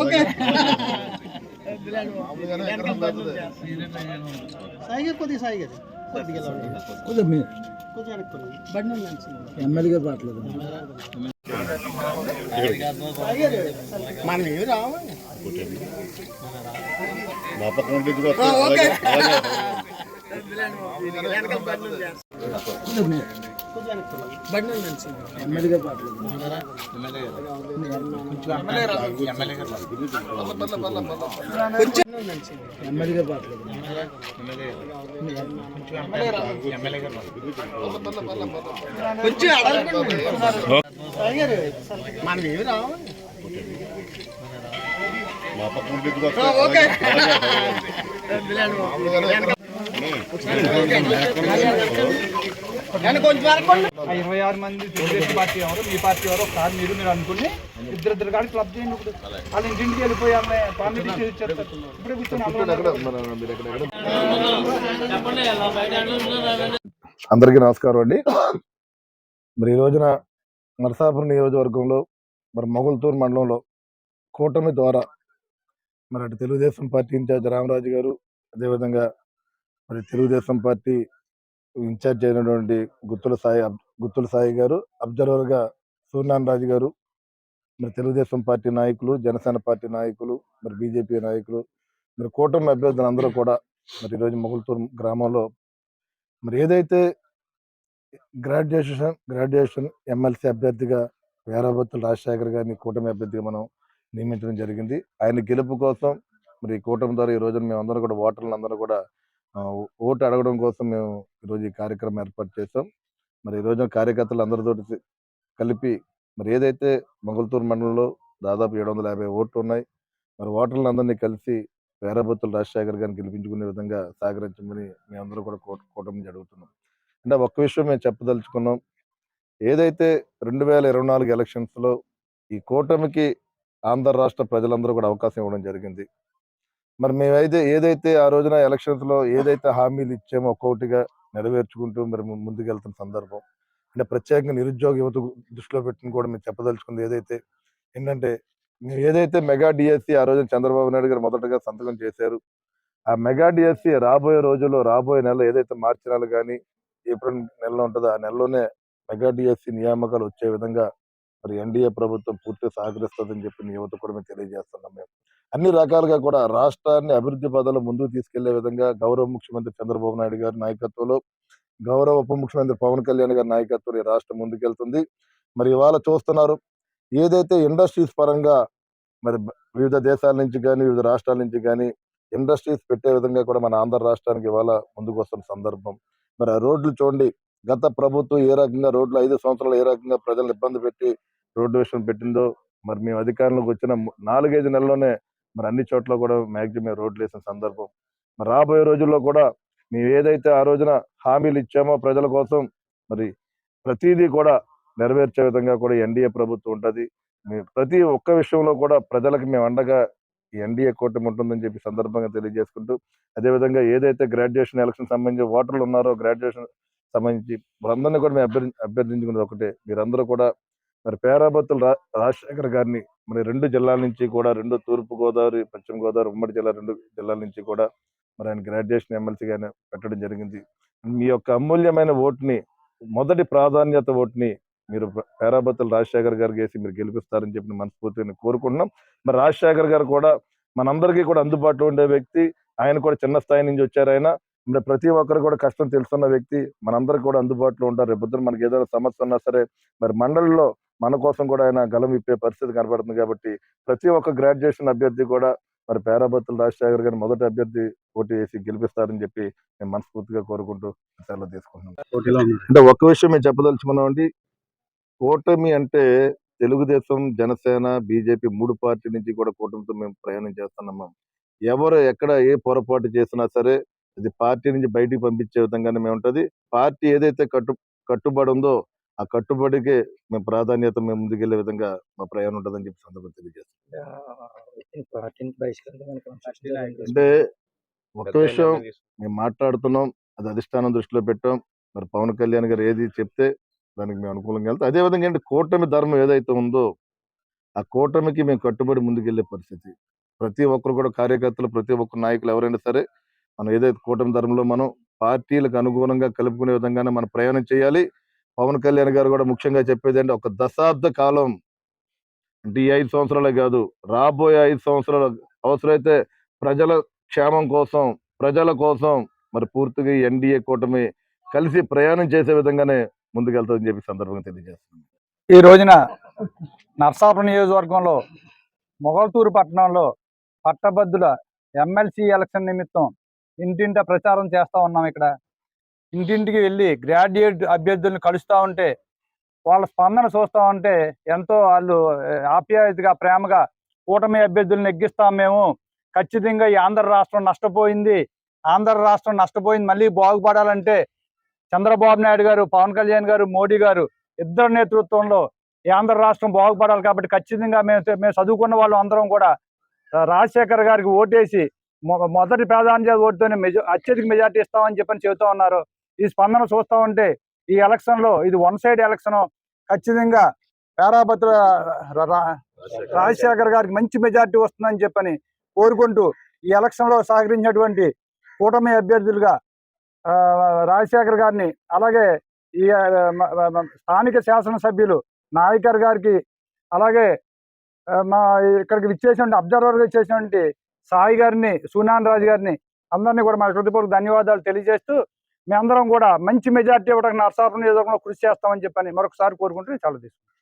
Okay. సాయిగా కొద్దిగా సాయిగా. కొంచెం MLA రావట్లేదు. మనం ఏమి రావు మా పక్క నుండి ఇదిగో ఓకే. అలాగే. మనం ఏమి రావాలి మా పక్క ఓకే. ఇరవై ఆరు మంది తెలుగుదేశం పార్టీ ఎవరు మీ పార్టీ ఎవరు ఒకసారి మీరు మీరు అనుకుని ఇద్దరిద్దరు కానీ క్లబ్ చేయండి ఇప్పుడు. వాళ్ళ ఇంటింటికి వెళ్ళిపోయి ఆమె ఇచ్చేస్తారు. ఇప్పుడు కూర్చొని అందరికీ నమస్కారం అండి. మరి ఈ రోజున నరసాపురం నియోజకవర్గంలో మరి మొగల్తూరు మండలంలో కూటమి ద్వారా మరి అటు తెలుగుదేశం పార్టీ ఇన్ఛార్జ్ రామరాజు గారు అదేవిధంగా మరి తెలుగుదేశం పార్టీ ఇన్ఛార్జ్ అయినటువంటి గుత్తుల సాయి గుత్తుల సాయి గారు అబ్జర్వర్గా సూర్యనారాయణ రాజు గారు మరి తెలుగుదేశం పార్టీ నాయకులు జనసేన పార్టీ నాయకులు మరి బీజేపీ నాయకులు మరి కూటమి అభ్యర్థులు అందరూ కూడా మరి ఈరోజు మొగుల్తూరు గ్రామంలో మరి ఏదైతే గ్రాడ్యుయేషన్ గ్రాడ్యుయేషన్ ఎమ్మెల్సీ అభ్యర్థిగా వేరాబత్తుల రాజశేఖర్ గారిని కూటమి అభ్యర్థిగా మనం నియమించడం జరిగింది. ఆయన గెలుపు కోసం మరి ఈ కూటమి ద్వారా ఈ రోజున మేము కూడా ఓటర్లు అందరూ కూడా ఓటు అడగడం కోసం మేము ఈరోజు ఈ కార్యక్రమం ఏర్పాటు చేసాం మరి ఈ కార్యకర్తలు అందరితో కలిపి మరి ఏదైతే మంగళతూరు మండలంలో దాదాపు ఏడు వందల యాభై ఓట్లు ఉన్నాయి మరి ఓటర్లను అందరినీ కలిసి వీరభత్తుల రాజశేఖర్ గారిని గెలిపించుకునే విధంగా సహకరించమని మేమందరూ కూడా కూటమి జరుగుతున్నాం. అంటే ఒక్క విషయం మేము చెప్పదలుచుకున్నాం. ఏదైతే రెండు వేల ఇరవై నాలుగు ఎలక్షన్స్లో ఈ కూటమికి ఆంధ్ర రాష్ట్ర ప్రజలందరూ కూడా అవకాశం ఇవ్వడం జరిగింది. మరి మేమైతే ఏదైతే ఆ రోజున ఎలక్షన్స్లో ఏదైతే హామీలు ఇచ్చామో ఒక్కొక్కటిగా నెరవేర్చుకుంటూ మరి ముందుకెళ్తున్న సందర్భం. అంటే ప్రత్యేకంగా నిరుద్యోగ యువత దృష్టిలో పెట్టుకుని కూడా మేము చెప్పదలుచుకుంది ఏదైతే ఏంటంటే మేము ఏదైతే మెగా డిఎస్సి ఆ రోజున చంద్రబాబు నాయుడు గారు మొదటగా సంతకం చేశారు ఆ మెగా డిఎస్సి రాబోయే రోజుల్లో రాబోయే నెల ఏదైతే మార్చి నెల కానీ ఏప్రిల్ నెలలో ఉంటుందో ఆ నెలలోనే మెగా డిఎస్సి నియామకాలు వచ్చే విధంగా మరి ఎన్డీఏ ప్రభుత్వం పూర్తిగా సహకరిస్తుందని చెప్పి యువత కూడా మేము తెలియజేస్తున్నాం మేము. అన్ని రకాలుగా కూడా రాష్ట్రాన్ని అభివృద్ధి పదంలో ముందుకు తీసుకెళ్ళే విధంగా గౌరవ ముఖ్యమంత్రి చంద్రబాబు నాయుడు గారి నాయకత్వంలో గౌరవ ఉప ముఖ్యమంత్రి పవన్ కళ్యాణ్ గారి నాయకత్వంలో ఈ రాష్ట్రం ముందుకెళ్తుంది. మరి ఇవాళ చూస్తున్నారు ఏదైతే ఇండస్ట్రీస్ పరంగా మరి వివిధ దేశాల నుంచి కానీ వివిధ రాష్ట్రాల నుంచి కానీ ఇండస్ట్రీస్ పెట్టే విధంగా కూడా మన ఆంధ్ర రాష్ట్రానికి ఇవాళ ముందుకు వస్తున్న సందర్భం. మరి ఆ రోడ్లు చూడండి గత ప్రభుత్వం ఏ రకంగా రోడ్లు ఐదు సంవత్సరాలు ఏ రకంగా ప్రజలను ఇబ్బంది పెట్టి రోడ్డు విషయం పెట్టిందో మరి మేము అధికారంలోకి వచ్చిన నాలుగైదు నెలలోనే మరి అన్ని చోట్ల కూడా మ్యాక్సిమం రోడ్లు వేసిన సందర్భం. మరి రాబోయే రోజుల్లో కూడా మేము ఏదైతే ఆ రోజున హామీలు ఇచ్చామో ప్రజల కోసం మరి ప్రతిదీ కూడా నెరవేర్చే విధంగా కూడా ఎన్డీఏ ప్రభుత్వం ఉంటుంది. మీ- ప్రతి ఒక్క విషయంలో కూడా ప్రజలకు మేము అండగా ఈ ఎన్డీఏ కూటమి ఉంటుందని చెప్పి సందర్భంగా తెలియజేసుకుంటూ అదేవిధంగా ఏదైతే గ్రాడ్యుయేషన్ ఎలక్షన్ సంబంధించి ఓటర్లు ఉన్నారో గ్రాడ్యుయేషన్ సంబంధించి వారందరినీ కూడా మేము అభ్యర్థి అభ్యర్థించుకున్నది ఒకటే. మీరందరూ కూడా మరి పేరాబత్తుల రా రాజశేఖర్ గారిని మరి రెండు జిల్లాల నుంచి కూడా రెండు తూర్పు గోదావరి పశ్చిమ గోదావరి ఉమ్మడి జిల్లా రెండు జిల్లాల నుంచి కూడా మరి ఆయన గ్రాడ్యుయేషన్ ఎమ్మెల్సీగానే పెట్టడం జరిగింది. మీ యొక్క అమూల్యమైన ఓటుని మొదటి ప్రాధాన్యత ఓటుని మీరు పేరాబత్తుల రాజశేఖర్ గారికి వేసి మీరు గెలిపిస్తారని చెప్పి మనస్ఫూర్తిని కోరుకుంటున్నాం. మరి రాజశేఖర్ గారు కూడా మనందరికీ కూడా అందుబాటులో ఉండే వ్యక్తి ఆయన కూడా చిన్న స్థాయి నుంచి వచ్చారు ఆయన. మరి ప్రతి ఒక్కరు కూడా కష్టం తెలుసున్న వ్యక్తి మనందరికి కూడా అందుబాటులో ఉంటారు. రేపు పొద్దున మనకి ఏదైనా సమస్య ఉన్నా సరే మరి మండలిలో మన కోసం కూడా ఆయన గలం విప్పే పరిస్థితి కనబడుతుంది కాబట్టి ప్రతి ఒక్క గ్రాడ్యుయేషన్ అభ్యర్థి కూడా మరి పేరాబత్తుల రాజశేఖర్ గారిని మొదటి అభ్యర్థి ఓటు వేసి గెలిపిస్తారని చెప్పి నేను మనస్ఫూర్తిగా కోరుకుంటూ సెలవు తీసుకుంటున్నాను అంటే ఒక విషయం మేము చెప్పదలుచుకున్నామండి కూటమి అంటే తెలుగుదేశం జనసేన బీజేపీ మూడు పార్టీ నుంచి కూడా కూటమితో మేము ప్రయాణం చేస్తున్నాము ఎవరు ఎక్కడ ఏ పొరపాటు చేసినా సరే అది పార్టీ నుంచి బయటికి పంపించే విధంగానే మేము ఉంటది. పార్టీ ఏదైతే కట్టు కట్టుబడి ఉందో ఆ కట్టుబడికే మేము ప్రాధాన్యత మేము ముందుకెళ్ళే విధంగా మా ప్రయాణం ఉంటుందని చెప్పి సందర్భం తెలియజేస్తాం అంటే ఒక విషయం మేము మాట్లాడుతున్నాం అది అధిష్టానం దృష్టిలో పెట్టాం. మరి పవన్ కళ్యాణ్ గారు ఏది చెప్తే దానికి మేము అనుకూలంగా వెళ్తాం. అదే విధంగా ఏంటి కూటమి ధర్మం ఏదైతే ఉందో ఆ కూటమికి మేము కట్టుబడి ముందుకెళ్ళే పరిస్థితి. ప్రతి ఒక్కరు కూడా కార్యకర్తలు ప్రతి ఒక్క నాయకులు ఎవరైనా సరే మనం ఏదైతే కూటమి ధర్మంలో మనం పార్టీలకు అనుగుణంగా కలుపుకునే విధంగానే మనం ప్రయాణం చేయాలి. పవన్ కళ్యాణ్ గారు కూడా ముఖ్యంగా చెప్పేది అంటే ఒక దశాబ్ద కాలం అంటే ఈ ఐదు సంవత్సరాలే కాదు రాబోయే ఐదు సంవత్సరాలు అవసరమైతే ప్రజల క్షేమం కోసం ప్రజల కోసం మరి పూర్తిగా ఎన్డీఏ కూటమి కలిసి ప్రయాణం చేసే విధంగానే ముందుకెళ్తుందని చెప్పి సందర్భంగా తెలియజేస్తుంది ఈ రోజున నర్సాపురం నియోజకవర్గంలో మొగల్తూరు పట్టణంలో పట్టభద్రుల ఎమ్మెల్సీ ఎలక్షన్ నిమిత్తం ఇంటింట ప్రచారం చేస్తా ఉన్నాం ఇక్కడ. ఇంటింటికి వెళ్ళి గ్రాడ్యుయేట్ అభ్యర్థులను కలుస్తూ ఉంటే వాళ్ళ స్పందన చూస్తూ ఉంటే ఎంతో వాళ్ళు ఆప్యాయతగా ప్రేమగా కూటమి అభ్యర్థులను ఎగ్గిస్తాం మేము. ఖచ్చితంగా ఈ ఆంధ్ర రాష్ట్రం నష్టపోయింది. ఆంధ్ర రాష్ట్రం నష్టపోయింది. మళ్ళీ బాగుపడాలంటే చంద్రబాబు నాయుడు గారు పవన్ కళ్యాణ్ గారు మోడీ గారు ఇద్దరు నేతృత్వంలో ఈ ఆంధ్ర రాష్ట్రం బాగుపడాలి కాబట్టి ఖచ్చితంగా మేము మేము చదువుకున్న వాళ్ళు అందరం కూడా రాజశేఖర్ గారికి ఓటేసి మొ- మొదటి ప్రాధాన్యత ఓటుతోనే మెజ అత్యధిక మెజార్టీ ఇస్తామని చెప్పని చెబుతా ఉన్నారు. ఈ స్పందన చూస్తా ఉంటే ఈ ఎలక్షన్లో ఇది వన్ సైడ్ ఎలక్షన్ ఖచ్చితంగా పేరాభద్ర రాజశేఖర్ గారికి మంచి మెజార్టీ వస్తుందని చెప్పని కోరుకుంటూ ఈ ఎలక్షన్లో సహకరించినటువంటి కూటమి అభ్యర్థులుగా రాజశేఖర్ గారిని అలాగే ఈ స్థానిక శాసనసభ్యులు నాయకర్ గారికి అలాగే మా ఇక్కడికి విచ్చేసినటువంటి అబ్జర్వర్గా ఇచ్చేసినటువంటి సాయి గారిని సూనాన్ రాజు గారిని అందరినీ కూడా మా హృదయపూర్వక ధన్యవాదాలు తెలియజేస్తూ మేమందరం కూడా మంచి మెజార్టీ ఇవ్వడానికి నర్సాపురం నియోజకవర్గంలో కృషి చేస్తామని చెప్పని మరొకసారి కోరుకుంటూ చాలా తీసుకుంటాం